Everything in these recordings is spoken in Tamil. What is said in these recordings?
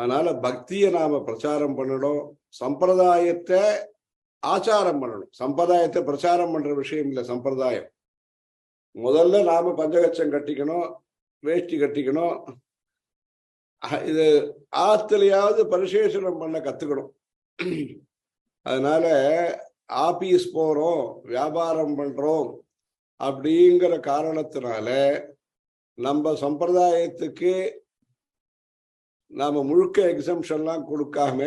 அதனால பக்தியை நாம பிரச்சாரம் பண்ணணும் சம்பிரதாயத்தை ஆச்சாரம் பண்ணணும். சம்பிரதாயத்தை பிரச்சாரம் பண்ற விஷயம் இல்லை சம்பிரதாயம். முதல்ல நாம பஞ்சகச்சம் கட்டிக்கணும் வேஷ்டி கட்டிக்கணும். இது ஆத்துலையாவது பரிசேஷனம் பண்ண கத்துக்கணும். அதனால ஆபீஸ் போறோம் வியாபாரம் பண்றோம் அப்படிங்கிற காரணத்தினால நம்ம சம்பிரதாயத்துக்கு நாம முழுக்க எக்ஸம்ஷன்லாம் கொடுக்காம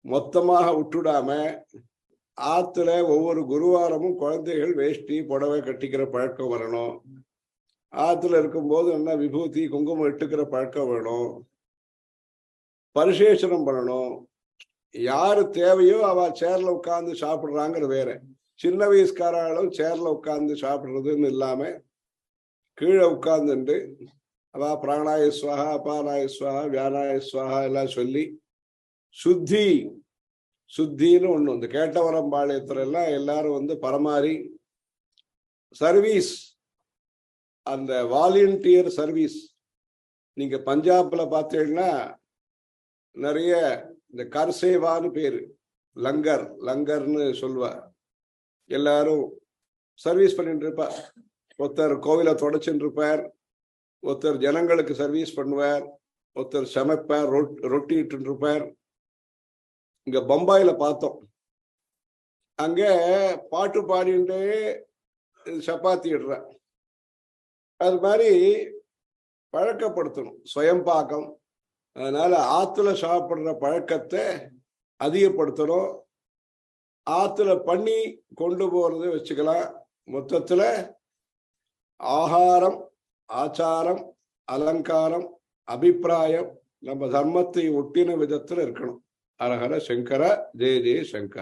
மொத்தமாக விட்டுடாம ஆத்துல ஒவ்வொரு குருவாரமும் குழந்தைகள் வேஷ்டி புடவை கட்டிக்கிற பழக்கம் வரணும். ஆத்துல இருக்கும்போது என்ன விபூதி குங்குமம் இட்டுக்கிற பழக்கம் வேணும். பரிசேஷனம் பண்ணணும். யாரு தேவையோ அவ சேர்ல உட்காந்து சாப்பிடுறாங்கிறது வேற. சின்ன வயசுக்காராலும் சேர்ல உட்காந்து சாப்பிடுறதுன்னு இல்லாம கீழே உட்காந்துட்டு அவ பிராணாய சுவாகா அபானாய சுவாகா வியானாய சுவாகா எல்லாம் சொல்லி சுத்தி சுத்தின்னு ஒண்ணு இந்த கேட்டவரம்பாளையத்துல எல்லாம் எல்லாரும் வந்து பரமாறி சர்வீஸ் அந்த வாலண்டியர் சர்வீஸ். நீங்க பஞ்சாப்ல பார்த்தீங்கன்னா நிறைய இந்த கர்சேவான்னு பேரு. லங்கர் லங்கர்னு சொல்லுவா. எல்லாரும் சர்வீஸ் பண்ணிட்டு இருப்பார் ஒருத்தர் கோவிலை தொடச்சுட்டு இருப்பார். ஒருத்தர் ஜனங்களுக்கு சர்வீஸ் பண்ணுவார் ஒருத்தர் சமைப்பார் ரொட் ரொட்டி இருப்பார் இங்க பம்பாயில பார்த்தோம். அங்க பாட்டு பாடிட்டு சப்பாத்தி இடுற அது மாதிரி பழக்கப்படுத்தணும். சுயம் பாக்கம் அதனால ஆத்துல சாப்பிடுற பழக்கத்தை அதிகப்படுத்தணும். ஆத்துல பண்ணி கொண்டு போறது வச்சுக்கலாம். மொத்தத்துல ஆகாரம் ஆச்சாரம் அலங்காரம் அபிப்பிராயம் நம்ம தர்மத்தை ஒட்டின விதத்துல இருக்கணும். அரஹர சங்கர ஜெய ஜெய சங்கர.